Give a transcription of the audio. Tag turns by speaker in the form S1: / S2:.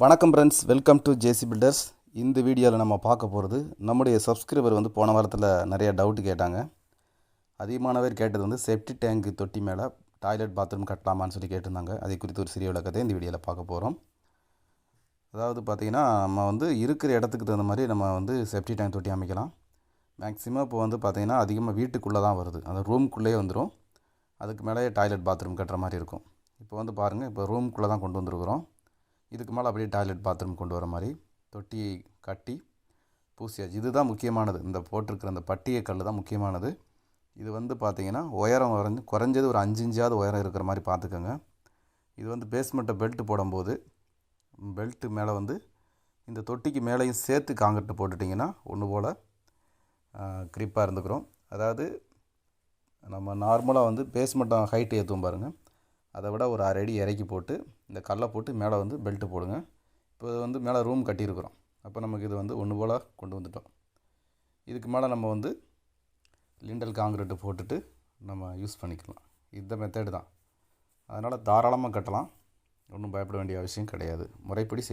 S1: வணக்கம் friends welcome to JC builders இந்த வீடியோவில் நம்ம பார்க்க போகிறது நம்முடைய சப்ஸ்கிரைபர் வந்து போன வாரத்தில் நிறைய டவுட் கேட்டாங்க. அதிகமான பேர் கேட்டது வந்து செப்டி டேங்க் தொட்டி மேலே டாய்லெட் பாத்ரூம் கட்டலாமான்னு சொல்லி கேட்டிருந்தாங்க. அதை குறித்து ஒரு சிறிய விளக்கத்தை இந்த வீடியோவில் பார்க்க போகிறோம் அதாவது பார்த்திங்கன்னா நம்ம வந்து இருக்கிற இடத்துக்கு தகுந்த மாதிரி நம்ம வந்து செப்டி டேங்க் தொட்டி அமைக்கலாம். மேக்ஸிமம் இப்போ வந்து பார்த்திங்கன்னா அதிகமாக வீட்டுக்குள்ளே தான் வருது. அந்த ரூம்குள்ளேயே வந்துடும் அதுக்கு மேலே டாய்லெட் பாத்ரூம் கட்டுற மாதிரி இருக்கும். இப்போ வந்து பாருங்கள் இப்போ ரூம்குள்ளே தான் கொண்டு வந்துருக்குறோம். இதுக்கு மேலே அப்படியே டாய்லெட் பாத்ரூம் கொண்டு வர மாதிரி தொட்டி கட்டி பூசியாச்சு. இதுதான் முக்கியமானது. இந்த போட்டிருக்கிற அந்த பட்டிய கல் தான் முக்கியமானது. இது வந்து பார்த்திங்கன்னா உயரம் வரைஞ்சு குறைஞ்சது ஒரு அஞ்சு இஞ்சாவது உயரம் இருக்கிற மாதிரி பார்த்துக்கோங்க. இது வந்து பேஸ்மெண்ட்டை பெல்ட்டு போடும்போது பெல்ட்டு மேலே வந்து இந்த தொட்டிக்கு மேலேயும் சேர்த்து காங்கிரட்டு போட்டுட்டிங்கன்னா ஒன்று போல் க்ரிப்பாக இருந்துக்கிறோம். அதாவது நம்ம நார்மலாக வந்து பேஸ்மெண்ட்டை ஹைட்டு ஏற்றுவோம் பாருங்கள் அதை விட ஒரு அரை அடி இறக்கி போட்டு இந்த கல்லை போட்டு மேலே வந்து பெல்ட்டு போடுங்க. இப்போ வந்து மேலே ரூம் கட்டியிருக்கிறோம். அப்போ நமக்கு இது வந்து ஒன்று போல் கொண்டு வந்துட்டோம். இதுக்கு மேலே நம்ம வந்து லிண்டல் காங்கிரீட்டு போட்டுட்டு நம்ம யூஸ் பண்ணிக்கலாம். இந்த மெத்தேடு தான். அதனால் தாராளமாக கட்டலாம். ஒன்றும் பயப்பட வேண்டிய அவசியம் கிடையாது. முறைப்படி செய்